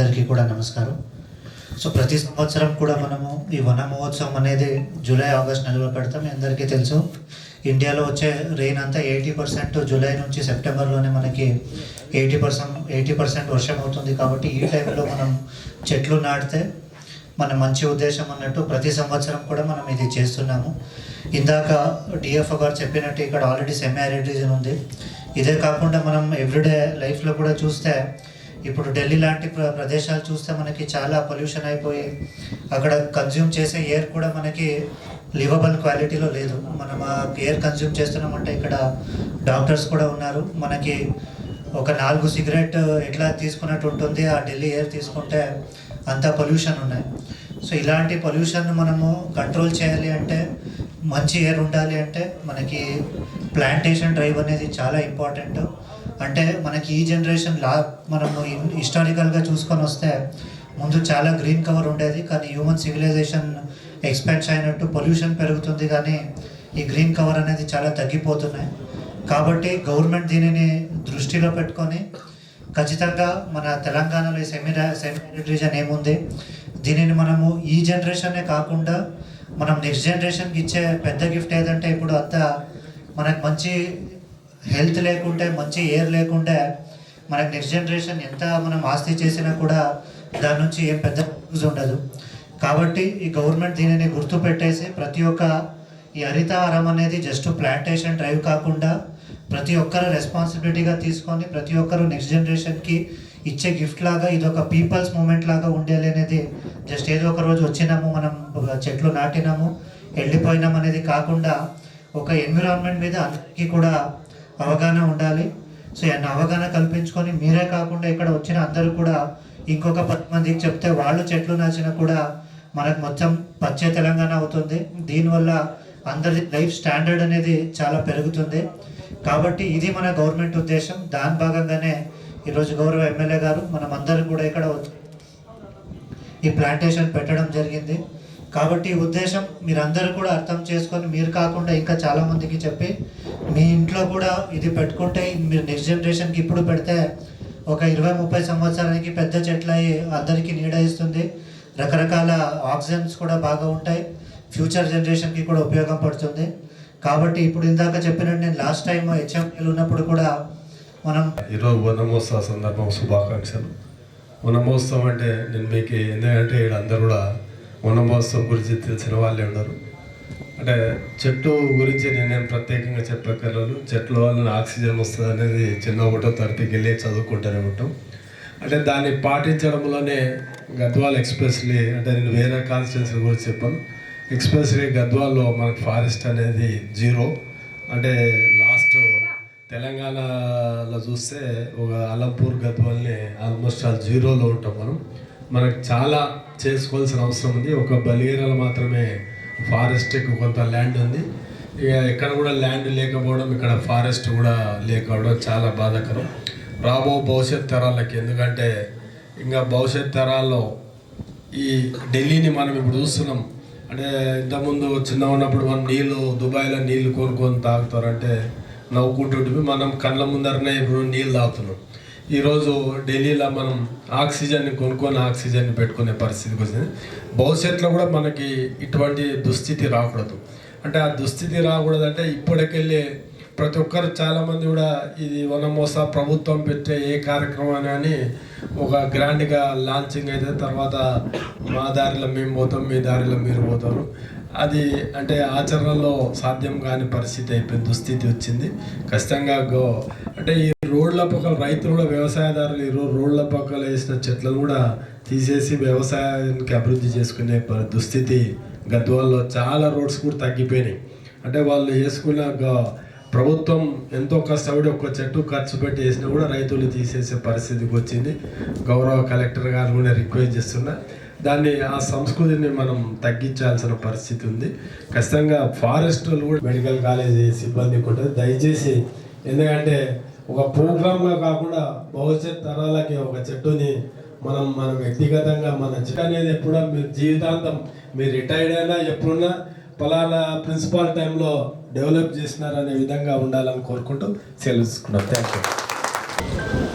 అందరికీ కూడా నమస్కారం. సో ప్రతి సంవత్సరం కూడా మనము ఈ వన మహోత్సవం అనేది జూలై ఆగస్ట్ నెలలో పెడతాం. మీ అందరికీ తెలుసు. ఇండియాలో వచ్చే రెయిన్ అంతా ఎయిటీ పర్సెంట్ జూలై నుంచి సెప్టెంబర్లోనే మనకి ఎయిటీ పర్సెంట్ ఎయిటీ పర్సెంట్ వర్షం అవుతుంది కాబట్టి ఈ టైంలో మనం చెట్లు నాటితే మన మంచి ఉద్దేశం అన్నట్టు ప్రతి సంవత్సరం కూడా మనం ఇది చేస్తున్నాము. ఇందాక డిఎఫ్ఓ గారు చెప్పినట్టు ఇక్కడ ఆల్రెడీ సెమీ ఆరిడ్ రీజన్ ఉంది. ఇదే కాకుండా మనం ఎవ్రీడే లైఫ్లో కూడా చూస్తే ఇప్పుడు ఢిల్లీ లాంటి ప్ర- ప్రదేశాలు చూస్తే మనకి చాలా పొల్యూషన్ అయిపోయి అక్కడ కన్జ్యూమ్ చేసే ఎయిర్ కూడా మనకి లివబుల్ క్వాలిటీలో లేదు. మనం ఆ ఎయిర్ కన్జ్యూమ్ చేస్తున్నామంటే ఇక్కడ డాక్టర్స్ కూడా ఉన్నారు. మనకి ఒక నాలుగు సిగరెట్ ఎట్లా తీసుకున్నట్టు ఉంటుంది ఆ ఢిల్లీ ఎయిర్ తీసుకుంటే అంత పొల్యూషన్ ఉన్నాయి. సో ఇలాంటి పొల్యూషన్ మనము కంట్రోల్ చేయాలి అంటే మంచి ఎయిర్ ఉండాలి అంటే మనకి ప్లాంటేషన్ డ్రైవ్ అనేది చాలా ఇంపార్టెంట్ అంటే మనకి ఈ జనరేషన్ లా మనము హిస్టారికల్గా చూసుకొని వస్తే ముందు చాలా గ్రీన్ కవర్ ఉండేది. కానీ హ్యూమన్ సివిలైజేషన్ ఎక్స్పాండ్ అయినట్టు పొల్యూషన్ పెరుగుతుంది. కానీ ఈ గ్రీన్ కవర్ అనేది చాలా తగ్గిపోతున్నాయి. కాబట్టి గవర్నమెంట్ దీనిని దృష్టిలో పెట్టుకొని ఖచ్చితంగా మన తెలంగాణలో ఈ సెమీ సెమీ రీజన్ ఏముంది? దీనిని మనము ఈ జనరేషనే కాకుండా మనం నెక్స్ట్ జనరేషన్కి ఇచ్చే పెద్ద గిఫ్ట్ ఏదంటే ఇప్పుడు అంతా మనకు మంచి హెల్త్ లేకుంటే మంచి ఎయిర్ లేకుంటే మనకు నెక్స్ట్ జనరేషన్ ఎంత మనం ఆస్తి చేసినా కూడా దాని నుంచి ఏం పెద్ద యూజ్ ఉండదు. కాబట్టి ఈ గవర్నమెంట్ దీనిని గుర్తు పెట్టేసి ప్రతి ఒక్క ఈ హరితహారం అనేది జస్ట్ ప్లాంటేషన్ డ్రైవ్ కాకుండా ప్రతి ఒక్కరు రెస్పాన్సిబిలిటీగా తీసుకొని ప్రతి ఒక్కరు నెక్స్ట్ జనరేషన్కి ఇచ్చే గిఫ్ట్ లాగా ఇది ఒక పీపుల్స్ మూమెంట్ లాగా ఉండాలి అనేది జస్ట్ ఏదో ఒక రోజు వచ్చినాము మనం చెట్లు నాటినాము వెళ్ళిపోయినాం అనేది కాకుండా ఒక ఎన్విరాన్మెంట్ మీద అందరికీ కూడా అవగాహన ఉండాలి. సో ఆయన అవగాహన కల్పించుకొని మీరే కాకుండా ఇక్కడ వచ్చిన అందరూ కూడా ఇంకొక పది మందికి చెప్తే వాళ్ళు చెట్లు నాచినా కూడా మనకు మొత్తం పచ్చే తెలంగాణ అవుతుంది. దీనివల్ల అందరి లైఫ్ స్టాండర్డ్ అనేది చాలా పెరుగుతుంది. కాబట్టి ఇది మన గవర్నమెంట్ ఉద్దేశం. దాని భాగంగానే ఈరోజు గౌరవ ఎమ్మెల్యే గారు మనం అందరం కూడా ఇక్కడ ఈ ప్లాంటేషన్ పెట్టడం జరిగింది. కాబట్టి ఈ ఉద్దేశం మీరందరూ కూడా అర్థం చేసుకొని మీరు కాకుండా ఇంకా చాలామందికి చెప్పి మీ ఇంట్లో కూడా ఇది పెట్టుకుంటే మీరు నెక్స్ట్ జనరేషన్కి ఇప్పుడు పెడితే ఒక ఇరవై ముప్పై సంవత్సరానికి పెద్ద చెట్లు అయ్యి అందరికీ నీడ ఇస్తుంది. రకరకాల ఆక్సిజన్స్ కూడా బాగా ఉంటాయి. ఫ్యూచర్ జనరేషన్కి కూడా ఉపయోగం పడుతుంది. కాబట్టి ఇప్పుడు ఇందాక చెప్పినట్టు నేను లాస్ట్ టైం హెచ్ఎంఎల్ ఉన్నప్పుడు కూడా మనం ఈరోజు వనమోత్సవ సందర్భం శుభాకాంక్షలు. వనమోత్సవం అంటే నేను మీకు ఎందుకంటే ఇక్కడ అందరూ కూడా వనమోత్సవం గురించి తెలిసిన వాళ్ళే ఉన్నారు. అంటే చెట్టు గురించి నేనేం ప్రత్యేకంగా చెప్పగలరు చెట్ల వలన ఆక్సిజన్ వస్తుంది అనేది చిన్న ఒకటో తరగతికి వెళ్ళి చదువుకుంటూనే ఉంటాం. అంటే దాన్ని పాటించడంలోనే గద్వాల్ ఎక్స్ప్రెస్లీ అంటే నేను వేరే కాన్స్టిట్యున్సీ గురించి చెప్పాను. ఎక్స్ప్రెస్లీ గద్వాల్లో మనకు ఫారెస్ట్ అనేది జీరో. అంటే లాస్ట్ తెలంగాణలో చూస్తే ఒక అలంపూర్ గద్వాల్ని ఆల్మోస్ట్ ఆ జీరోలో ఉంటాం మనం. మనకు చాలా చేసుకోవాల్సిన అవసరం ఉంది. ఒక బలిగేరాలు మాత్రమే ఫారెస్ట్కి కొంత ల్యాండ్ ఉంది. ఇక ఎక్కడ కూడా ల్యాండ్ లేకపోవడం ఇక్కడ ఫారెస్ట్ కూడా లేకపోవడం చాలా బాధాకరం. రాబో భవిష్యత్ తరాలకి. ఎందుకంటే ఇంకా భవిష్యత్ తరాల్లో ఈ ఢిల్లీని మనం ఇప్పుడు చూస్తున్నాం. అంటే ఇంతకుముందు చిన్న ఉన్నప్పుడు మనం నీళ్ళు దుబాయ్లో నీళ్ళు కొనుక్కొని తాగుతారంటే నవ్వుకుంటుంటే మనం కళ్ళ ముందరనే ఇప్పుడు నీళ్ళు తాగుతున్నాం. ఈరోజు ఢిల్లీలో మనం ఆక్సిజన్ని కొనుక్కొని ఆక్సిజన్ని పెట్టుకునే పరిస్థితికి వచ్చింది. భవిష్యత్తులో కూడా మనకి ఇటువంటి దుస్థితి రాకూడదు. అంటే ఆ దుస్థితి రాకూడదంటే ఇప్పటికెళ్ళి ప్రతి ఒక్కరు చాలామంది కూడా ఇది వనమోస ప్రభుత్వం పెట్టే ఏ కార్యక్రమం అని ఒక గ్రాండ్గా లాంచింగ్ అయితే తర్వాత మా దారిలో మేము పోతాం మీ దారిలో మీరు పోతారు. అది అంటే ఆచరణలో సాధ్యం కాని పరిస్థితి అయిపోయింది దుస్థితి వచ్చింది. ఖచ్చితంగా గో అంటే ఈ రోడ్ల పక్కల రైతులు కూడా వ్యవసాయదారులు ఈరోజు రోడ్ల పక్కల వేసిన చెట్లను కూడా తీసేసి వ్యవసాయానికి అభివృద్ధి చేసుకునే ప- దుస్థితి గద్వాల్లో చాలా రోడ్స్ కూడా తగ్గిపోయినాయి. అంటే వాళ్ళు వేసుకున్న ప్రభుత్వం ఎంతో కష్టపడి ఒక్క చెట్టు ఖర్చు పెట్టి వేసినా కూడా రైతులు తీసేసే పరిస్థితికి వచ్చింది. గౌరవ కలెక్టర్ గారు కూడా రిక్వెస్ట్ చేస్తున్నా. దాన్ని ఆ సంస్కృతిని మనం తగ్గించాల్సిన పరిస్థితి ఉంది. ఖచ్చితంగా ఫారెస్ట్ వాళ్ళు కూడా మెడికల్ కాలేజీ సిబ్బంది ఉంటుంది దయచేసి ఎందుకంటే ఒక ప్రోగ్రామ్గా కాకుండా భవిష్యత్ తరాలకి ఒక చెట్టుని మనం మనం వ్యక్తిగతంగా మన చెట్టు అనేది ఎప్పుడో మీరు జీవితాంతం మీరు రిటైర్డ్ అయినా ఎప్పుడున్నా పలానా ప్రిన్సిపాల్ టైంలో డెవలప్ చేసినారనే విధంగా ఉండాలని కోరుకుంటూ సెలవు తీసుకున్నాం థ్యాంక్ యూ